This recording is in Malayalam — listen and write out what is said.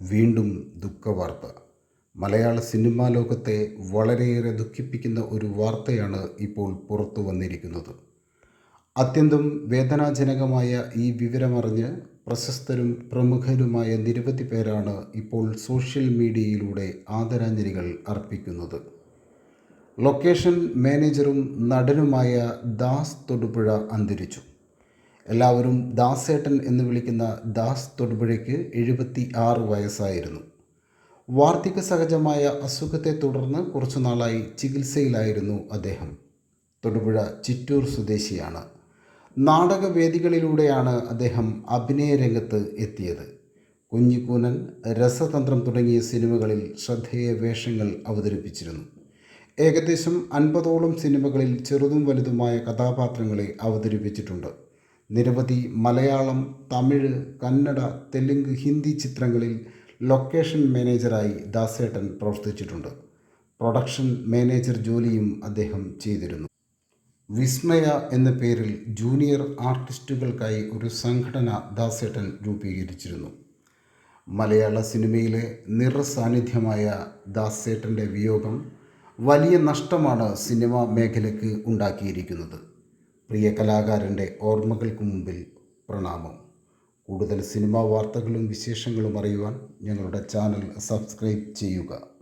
വീണ്ടും ദുഃഖവാർത്ത. മലയാള സിനിമാ ലോകത്തെ വളരെയേറെ ദുഃഖിപ്പിക്കുന്ന ഒരു വാർത്തയാണ് ഇപ്പോൾ പുറത്തു വന്നിരിക്കുന്നത്. അത്യന്തം വേദനാജനകമായ ഈ വിവരമറിഞ്ഞ് പ്രശസ്തരും പ്രമുഖരുമായ നിരവധി പേരാണ് ഇപ്പോൾ സോഷ്യൽ മീഡിയയിലൂടെ ആദരാഞ്ജലികൾ അർപ്പിക്കുന്നത്. ലൊക്കേഷൻ മാനേജറും നടനുമായ ദാസ് തൊടുപുഴ അന്തരിച്ചു. എല്ലാവരും ദാസേട്ടൻ എന്ന് വിളിക്കുന്ന ദാസ് തൊടുപുഴയ്ക്ക് എഴുപത്തി ആറ് വയസ്സായിരുന്നു. വാർദ്ധക്യ സഹജമായ അസുഖത്തെ തുടർന്ന് കുറച്ചു നാളായി ചികിത്സയിലായിരുന്നു അദ്ദേഹം. തൊടുപുഴ ചിറ്റൂർ സ്വദേശിയാണ്. നാടകവേദികളിലൂടെയാണ് അദ്ദേഹം അഭിനയ രംഗത്ത് എത്തിയത്. കുഞ്ഞിക്കൂനൻ രസതന്ത്രം തുടങ്ങിയ സിനിമകളിൽ ശ്രദ്ധേയ വേഷങ്ങൾ അവതരിപ്പിച്ചിരുന്നു. ഏകദേശം അൻപതോളം സിനിമകളിൽ ചെറുതും വലുതുമായ കഥാപാത്രങ്ങളെ അവതരിപ്പിച്ചിട്ടുണ്ട്. നിരവധി മലയാളം തമിഴ് കന്നഡ തെലുങ്ക് ഹിന്ദി ചിത്രങ്ങളിൽ ലൊക്കേഷൻ മാനേജറായി ദാസേട്ടൻ പ്രവർത്തിച്ചിട്ടുണ്ട്. പ്രൊഡക്ഷൻ മാനേജർ ജോലിയും അദ്ദേഹം ചെയ്തിരുന്നു. വിസ്മയ എന്ന പേരിൽ ജൂനിയർ ആർട്ടിസ്റ്റുകൾക്കായി ഒരു സംഘടന ദാസേട്ടൻ രൂപീകരിച്ചിരുന്നു. മലയാള സിനിമയിലെ നിറസാന്നിധ്യമായ ദാസേട്ടന്റെ വിയോഗം വലിയ നഷ്ടമാണ് സിനിമാ മേഖലയ്ക്ക് ഉണ്ടാക്കിയിരിക്കുന്നത്. പ്രിയ കലാകാരന്റെ ഓർമ്മകൾക്ക് മുമ്പിൽ പ്രണാമം. കൂടുതൽ സിനിമാ വാർത്തകളും വിശേഷങ്ങളും അറിയുവാൻ ഞങ്ങളുടെ ചാനൽ സബ്സ്ക്രൈബ് ചെയ്യുക.